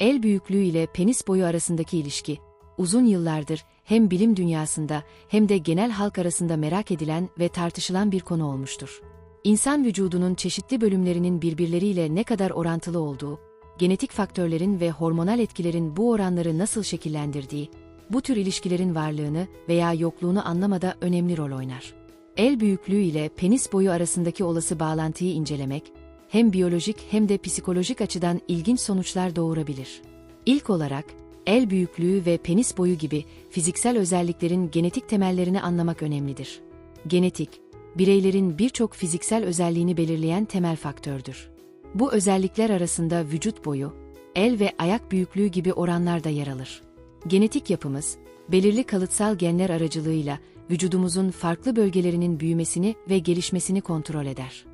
El büyüklüğü ile penis boyu arasındaki ilişki, uzun yıllardır hem bilim dünyasında hem de genel halk arasında merak edilen ve tartışılan bir konu olmuştur. İnsan vücudunun çeşitli bölümlerinin birbirleriyle ne kadar orantılı olduğu, genetik faktörlerin ve hormonal etkilerin bu oranları nasıl şekillendirdiği, bu tür ilişkilerin varlığını veya yokluğunu anlamada önemli rol oynar. El büyüklüğü ile penis boyu arasındaki olası bağlantıyı incelemek, hem biyolojik hem de psikolojik açıdan ilginç sonuçlar doğurabilir. İlk olarak, el büyüklüğü ve penis boyu gibi fiziksel özelliklerin genetik temellerini anlamak önemlidir. Genetik, bireylerin birçok fiziksel özelliğini belirleyen temel faktördür. Bu özellikler arasında vücut boyu, el ve ayak büyüklüğü gibi oranlar da yer alır. Genetik yapımız, belirli kalıtsal genler aracılığıyla vücudumuzun farklı bölgelerinin büyümesini ve gelişmesini kontrol eder.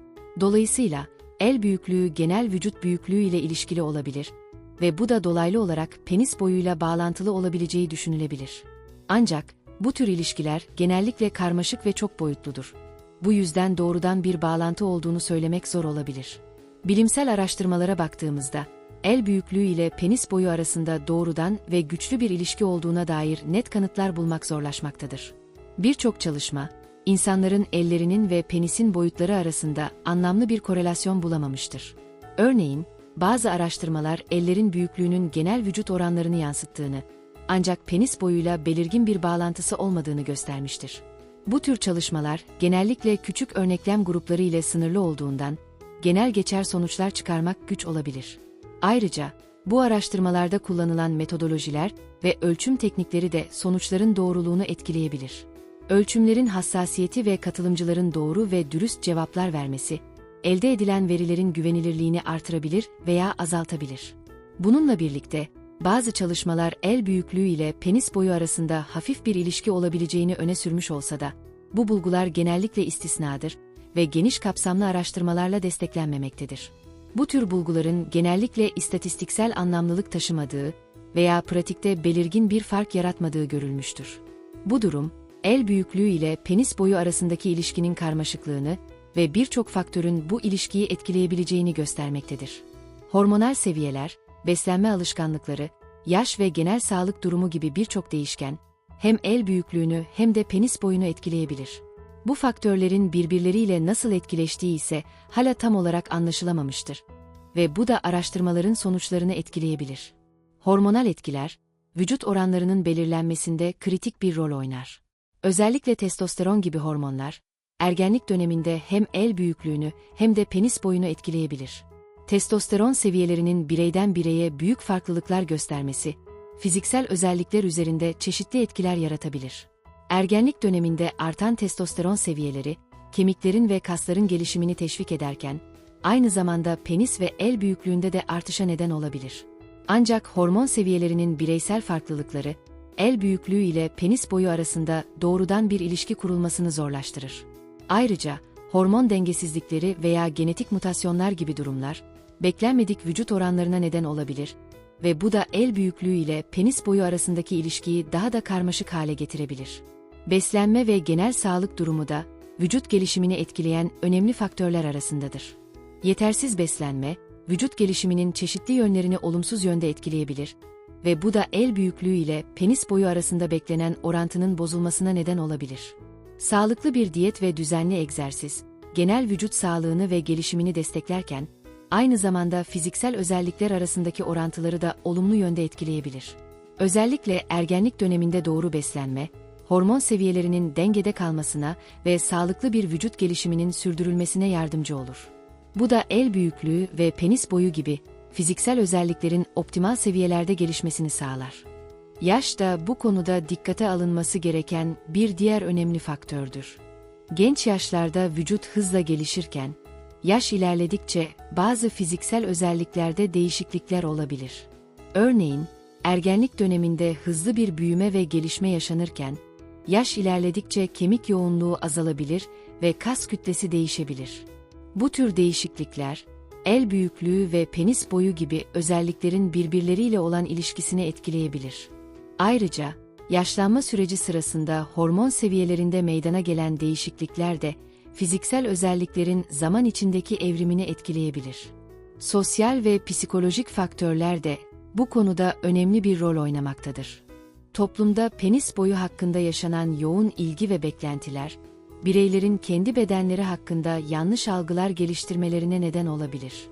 Dolayısıyla, el büyüklüğü genel vücut büyüklüğü ile ilişkili olabilir ve bu da dolaylı olarak penis boyuyla bağlantılı olabileceği düşünülebilir. Ancak, bu tür ilişkiler genellikle karmaşık ve çok boyutludur. Bu yüzden doğrudan bir bağlantı olduğunu söylemek zor olabilir. Bilimsel araştırmalara baktığımızda, el büyüklüğü ile penis boyu arasında doğrudan ve güçlü bir ilişki olduğuna dair net kanıtlar bulmak zorlaşmaktadır. Birçok çalışma, insanların ellerinin ve penisin boyutları arasında anlamlı bir korelasyon bulamamıştır. Örneğin, bazı araştırmalar ellerin büyüklüğünün genel vücut oranlarını yansıttığını, ancak penis boyuyla belirgin bir bağlantısı olmadığını göstermiştir. Bu tür çalışmalar genellikle küçük örneklem grupları ile sınırlı olduğundan, genel geçer sonuçlar çıkarmak güç olabilir. Ayrıca, bu araştırmalarda kullanılan metodolojiler ve ölçüm teknikleri de sonuçların doğruluğunu etkileyebilir. Ölçümlerin hassasiyeti ve katılımcıların doğru ve dürüst cevaplar vermesi, elde edilen verilerin güvenilirliğini artırabilir veya azaltabilir. Bununla birlikte, bazı çalışmalar el büyüklüğü ile penis boyu arasında hafif bir ilişki olabileceğini öne sürmüş olsa da, bu bulgular genellikle istisnadır ve geniş kapsamlı araştırmalarla desteklenmemektedir. Bu tür bulguların genellikle istatistiksel anlamlılık taşımadığı veya pratikte belirgin bir fark yaratmadığı görülmüştür. Bu durum, el büyüklüğü ile penis boyu arasındaki ilişkinin karmaşıklığını ve birçok faktörün bu ilişkiyi etkileyebileceğini göstermektedir. Hormonal seviyeler, beslenme alışkanlıkları, yaş ve genel sağlık durumu gibi birçok değişken, hem el büyüklüğünü hem de penis boyunu etkileyebilir. Bu faktörlerin birbirleriyle nasıl etkileştiği ise hala tam olarak anlaşılamamıştır ve bu da araştırmaların sonuçlarını etkileyebilir. Hormonal etkiler, vücut oranlarının belirlenmesinde kritik bir rol oynar. Özellikle testosteron gibi hormonlar, ergenlik döneminde hem el büyüklüğünü hem de penis boyunu etkileyebilir. Testosteron seviyelerinin bireyden bireye büyük farklılıklar göstermesi, fiziksel özellikler üzerinde çeşitli etkiler yaratabilir. Ergenlik döneminde artan testosteron seviyeleri, kemiklerin ve kasların gelişimini teşvik ederken, aynı zamanda penis ve el büyüklüğünde de artışa neden olabilir. Ancak hormon seviyelerinin bireysel farklılıkları, el büyüklüğü ile penis boyu arasında doğrudan bir ilişki kurulmasını zorlaştırır. Ayrıca, hormon dengesizlikleri veya genetik mutasyonlar gibi durumlar, beklenmedik vücut oranlarına neden olabilir ve bu da el büyüklüğü ile penis boyu arasındaki ilişkiyi daha da karmaşık hale getirebilir. Beslenme ve genel sağlık durumu da vücut gelişimini etkileyen önemli faktörler arasındadır. Yetersiz beslenme, vücut gelişiminin çeşitli yönlerini olumsuz yönde etkileyebilir ve bu da el büyüklüğü ile penis boyu arasında beklenen orantının bozulmasına neden olabilir. Sağlıklı bir diyet ve düzenli egzersiz, genel vücut sağlığını ve gelişimini desteklerken, aynı zamanda fiziksel özellikler arasındaki orantıları da olumlu yönde etkileyebilir. Özellikle ergenlik döneminde doğru beslenme, hormon seviyelerinin dengede kalmasına ve sağlıklı bir vücut gelişiminin sürdürülmesine yardımcı olur. Bu da el büyüklüğü ve penis boyu gibi fiziksel özelliklerin optimal seviyelerde gelişmesini sağlar. Yaş da bu konuda dikkate alınması gereken bir diğer önemli faktördür. Genç yaşlarda vücut hızla gelişirken, yaş ilerledikçe bazı fiziksel özelliklerde değişiklikler olabilir. Örneğin, ergenlik döneminde hızlı bir büyüme ve gelişme yaşanırken, yaş ilerledikçe kemik yoğunluğu azalabilir ve kas kütlesi değişebilir. Bu tür değişiklikler, el büyüklüğü ve penis boyu gibi özelliklerin birbirleriyle olan ilişkisini etkileyebilir. Ayrıca, yaşlanma süreci sırasında hormon seviyelerinde meydana gelen değişiklikler de fiziksel özelliklerin zaman içindeki evrimini etkileyebilir. Sosyal ve psikolojik faktörler de bu konuda önemli bir rol oynamaktadır. Toplumda penis boyu hakkında yaşanan yoğun ilgi ve beklentiler, bireylerin kendi bedenleri hakkında yanlış algılar geliştirmelerine neden olabilir.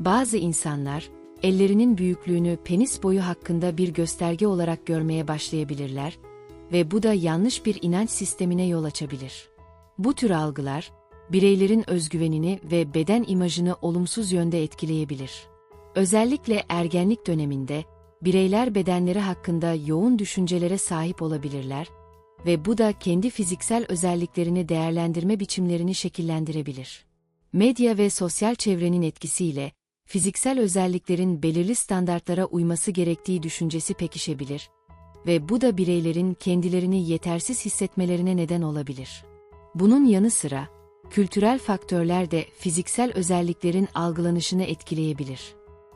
Bazı insanlar, ellerinin büyüklüğünü penis boyu hakkında bir gösterge olarak görmeye başlayabilirler ve bu da yanlış bir inanç sistemine yol açabilir. Bu tür algılar, bireylerin özgüvenini ve beden imajını olumsuz yönde etkileyebilir. Özellikle ergenlik döneminde, bireyler bedenleri hakkında yoğun düşüncelere sahip olabilirler ve bu da kendi fiziksel özelliklerini değerlendirme biçimlerini şekillendirebilir. Medya ve sosyal çevrenin etkisiyle, fiziksel özelliklerin belirli standartlara uyması gerektiği düşüncesi pekişebilir ve bu da bireylerin kendilerini yetersiz hissetmelerine neden olabilir. Bunun yanı sıra, kültürel faktörler de fiziksel özelliklerin algılanışını etkileyebilir.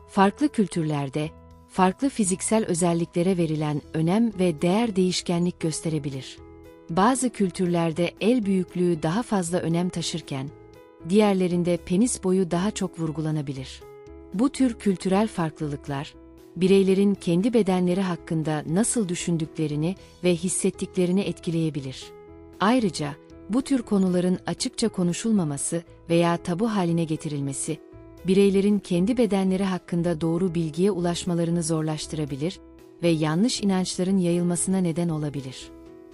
Farklı kültürlerde, farklı fiziksel özelliklere verilen önem ve değer değişkenlik gösterebilir. Bazı kültürlerde el büyüklüğü daha fazla önem taşırken, diğerlerinde penis boyu daha çok vurgulanabilir. Bu tür kültürel farklılıklar, bireylerin kendi bedenleri hakkında nasıl düşündüklerini ve hissettiklerini etkileyebilir. Ayrıca, bu tür konuların açıkça konuşulmaması veya tabu haline getirilmesi, bireylerin kendi bedenleri hakkında doğru bilgiye ulaşmalarını zorlaştırabilir ve yanlış inançların yayılmasına neden olabilir.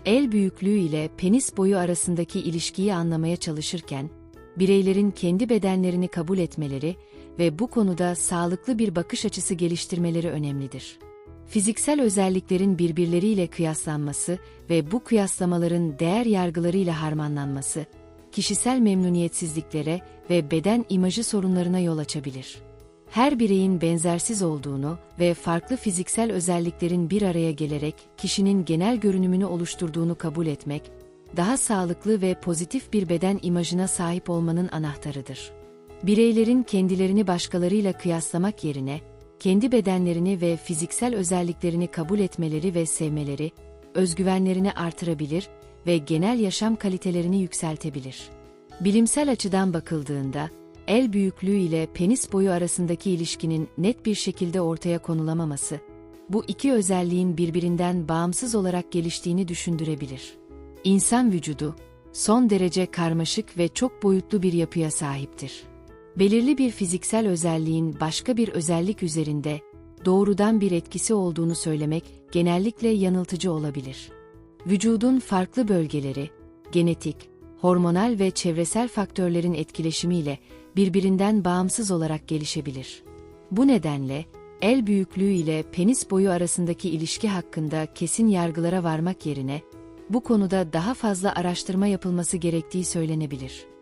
El büyüklüğü ile penis boyu arasındaki ilişkiyi anlamaya çalışırken, bireylerin kendi bedenlerini kabul etmeleri ve bu konuda sağlıklı bir bakış açısı geliştirmeleri önemlidir. Fiziksel özelliklerin birbirleriyle kıyaslanması ve bu kıyaslamaların değer yargılarıyla harmanlanması, kişisel memnuniyetsizliklere ve beden imajı sorunlarına yol açabilir. Her bireyin benzersiz olduğunu ve farklı fiziksel özelliklerin bir araya gelerek kişinin genel görünümünü oluşturduğunu kabul etmek, daha sağlıklı ve pozitif bir beden imajına sahip olmanın anahtarıdır. Bireylerin kendilerini başkalarıyla kıyaslamak yerine, kendi bedenlerini ve fiziksel özelliklerini kabul etmeleri ve sevmeleri, özgüvenlerini artırabilir ve genel yaşam kalitelerini yükseltebilir. Bilimsel açıdan bakıldığında, el büyüklüğü ile penis boyu arasındaki ilişkinin net bir şekilde ortaya konulamaması, bu iki özelliğin birbirinden bağımsız olarak geliştiğini düşündürebilir. İnsan vücudu, son derece karmaşık ve çok boyutlu bir yapıya sahiptir. Belirli bir fiziksel özelliğin başka bir özellik üzerinde doğrudan bir etkisi olduğunu söylemek genellikle yanıltıcı olabilir. Vücudun farklı bölgeleri, genetik, hormonal ve çevresel faktörlerin etkileşimiyle birbirinden bağımsız olarak gelişebilir. Bu nedenle el büyüklüğü ile penis boyu arasındaki ilişki hakkında kesin yargılara varmak yerine bu konuda daha fazla araştırma yapılması gerektiği söylenebilir.